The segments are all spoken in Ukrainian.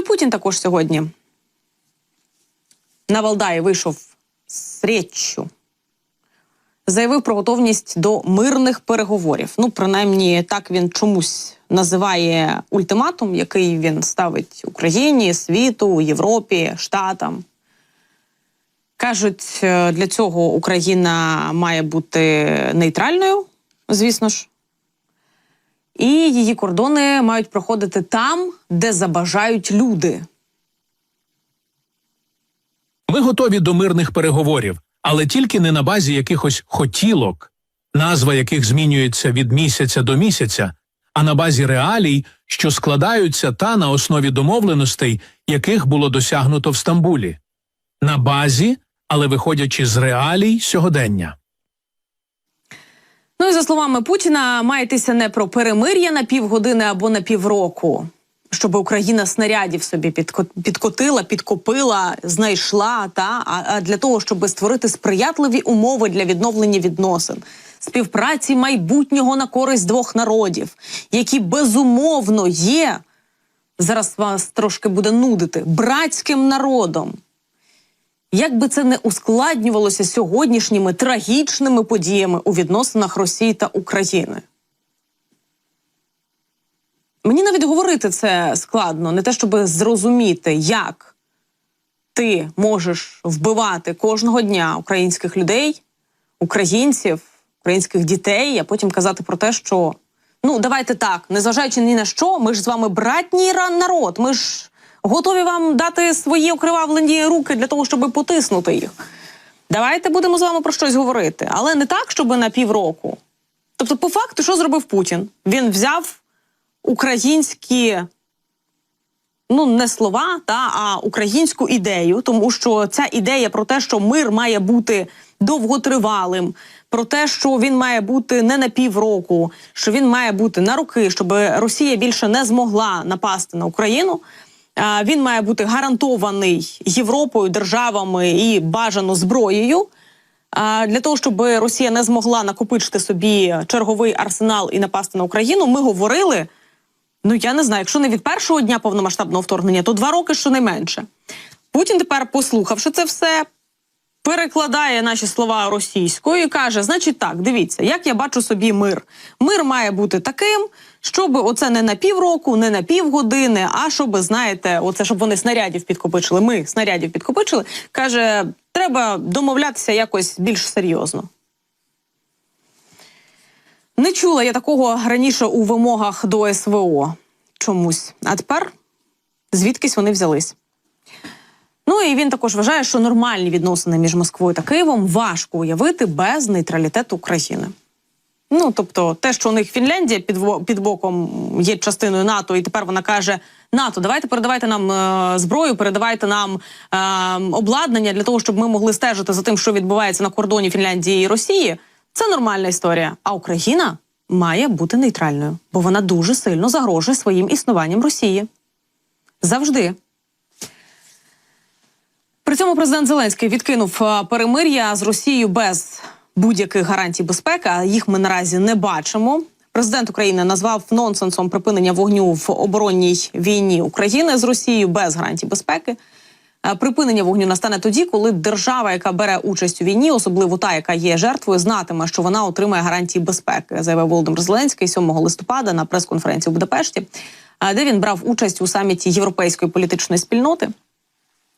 і Путін також сьогодні на Валдаї вийшов з річчю. Заявив про готовність до мирних переговорів. Ну, принаймні, так він чомусь називає ультиматум, який він ставить Україні, світу, Європі, Штатам. Кажуть, е, для цього Україна має бути нейтральною, звісно ж. І її кордони мають проходити там, де забажають люди. Ми готові до мирних переговорів, але тільки не на базі якихось хотілок, назва яких змінюється від місяця до місяця, а на базі реалій, що складаються та на основі домовленостей, яких було досягнуто в Стамбулі. На базі, але виходячи з реалій сьогодення. Ну і за словами Путіна, має йтися не про перемир'я на півгодини або на півроку, щоб Україна снарядів собі підко- підкотила, підкопила, знайшла, та а для того, щоб створити сприятливі умови для відновлення відносин, співпраці майбутнього на користь двох народів, які безумовно є. Зараз вас трошки буде нудити братським народом. Як би це не ускладнювалося сьогоднішніми трагічними подіями у відносинах Росії та України. Мені навіть говорити це складно, не те, щоб зрозуміти, як ти можеш вбивати кожного дня українських людей, українців, українських дітей, а потім казати про те, що ну давайте так, незважаючи ні на що, ми ж з вами братній народ. Ми ж готові вам дати свої окривавлені руки для того, щоб потиснути їх. Давайте будемо з вами про щось говорити, але не так, щоб на півроку. Тобто, по факту, що зробив Путін? Він взяв українські, ну не слова, та а українську ідею, тому що ця ідея про те, що мир має бути довготривалим, про те, що він має бути не на півроку, що він має бути на роки, щоб Росія більше не змогла напасти на Україну. Він має бути гарантований Європою, державами і бажано зброєю. Для того щоб Росія не змогла накопичити собі черговий арсенал і напасти на Україну, ми говорили. Ну я не знаю, якщо не від першого дня повномасштабного вторгнення, то два роки щонайменше. Путін тепер, послухавши це все, перекладає наші слова російською і каже: значить, так, дивіться, як я бачу собі мир. Мир має бути таким, щоб оце не на півроку, не на півгодини, а щоб, знаєте, оце щоб вони снарядів підкопичили. Ми снарядів підкопичили. Каже, треба домовлятися якось більш серйозно. Не чула я такого раніше у вимогах до СВО чомусь. А тепер звідкись вони взялись. Ну і він також вважає, що нормальні відносини між Москвою та Києвом важко уявити без нейтралітету України. Ну тобто, те, що у них Фінляндія під, під боком є частиною НАТО, і тепер вона каже: НАТО, давайте передавайте нам е, зброю, передавайте нам е, обладнання для того, щоб ми могли стежити за тим, що відбувається на кордоні Фінляндії і Росії. Це нормальна історія. А Україна має бути нейтральною, бо вона дуже сильно загрожує своїм існуванням Росії. Завжди. При цьому президент Зеленський відкинув е, перемир'я з Росією без будь-яких гарантій безпеки. а Їх ми наразі не бачимо. Президент України назвав нонсенсом припинення вогню в оборонній війні України з Росією без гарантій безпеки. Е, Припинення вогню настане тоді, коли держава, яка бере участь у війні, особливо та, яка є жертвою, знатиме, що вона отримає гарантії безпеки, заявив Володимир Зеленський 7 листопада на прес-конференції у Будапешті, е, де він брав участь у саміті європейської політичної спільноти.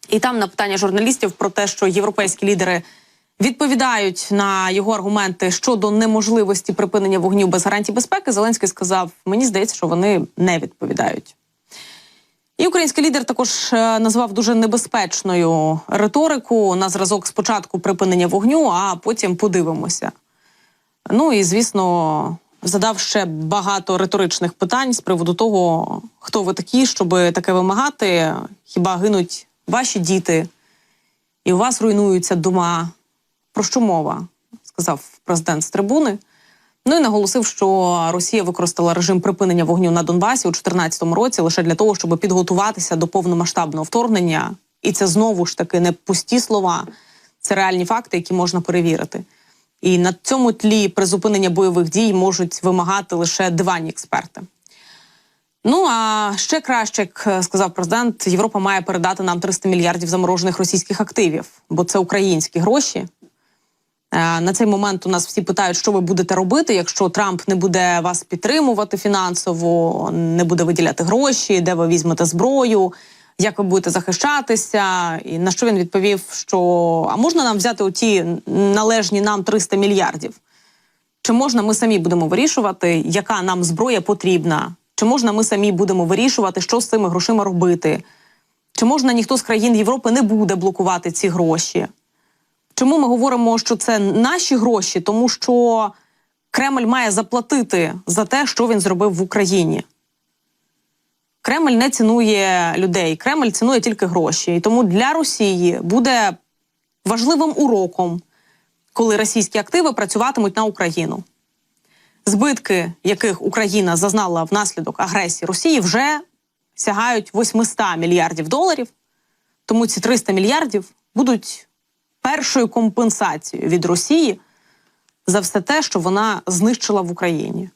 І там на питання журналістів про те, що європейські лідери відповідають на його аргументи щодо неможливості припинення вогню без гарантій безпеки, Зеленський сказав: мені здається, що вони не відповідають. І український лідер також е, назвав дуже небезпечною риторику на зразок спочатку припинення вогню, а потім подивимося. Ну і звісно, задав ще багато риторичних питань з приводу того, хто ви такі, щоб таке вимагати. Хіба гинуть ваші діти, і у вас руйнуються дома. Про що мова? сказав президент з трибуни. Ну і наголосив, що Росія використала режим припинення вогню на Донбасі у 2014 році лише для того, щоб підготуватися до повномасштабного вторгнення. І це знову ж таки не пусті слова, це реальні факти, які можна перевірити. І на цьому тлі призупинення бойових дій можуть вимагати лише диванні експерти. Ну а ще краще, як е, сказав президент, Європа має передати нам 300 мільярдів заморожених російських активів, бо це українські гроші. Е, На цей момент у нас всі питають, що ви будете робити, якщо Трамп не буде вас підтримувати фінансово, не буде виділяти гроші, де ви візьмете зброю, як ви будете захищатися. І на що він відповів, що а можна нам взяти оті належні нам 300 мільярдів? Чи можна ми самі будемо вирішувати, яка нам зброя потрібна? Чи можна ми самі будемо вирішувати, що з цими грошима робити? Чи можна ніхто з країн Європи не буде блокувати ці гроші? Чому ми говоримо, що це наші гроші? Тому що Кремль має заплатити за те, що він зробив в Україні. Кремль не цінує людей, Кремль цінує тільки гроші. І тому для Росії буде важливим уроком, коли російські активи працюватимуть на Україну. Збитки, яких Україна зазнала внаслідок агресії Росії, вже сягають 800 мільярдів доларів. Тому ці 300 мільярдів будуть першою компенсацією від Росії за все те, що вона знищила в Україні.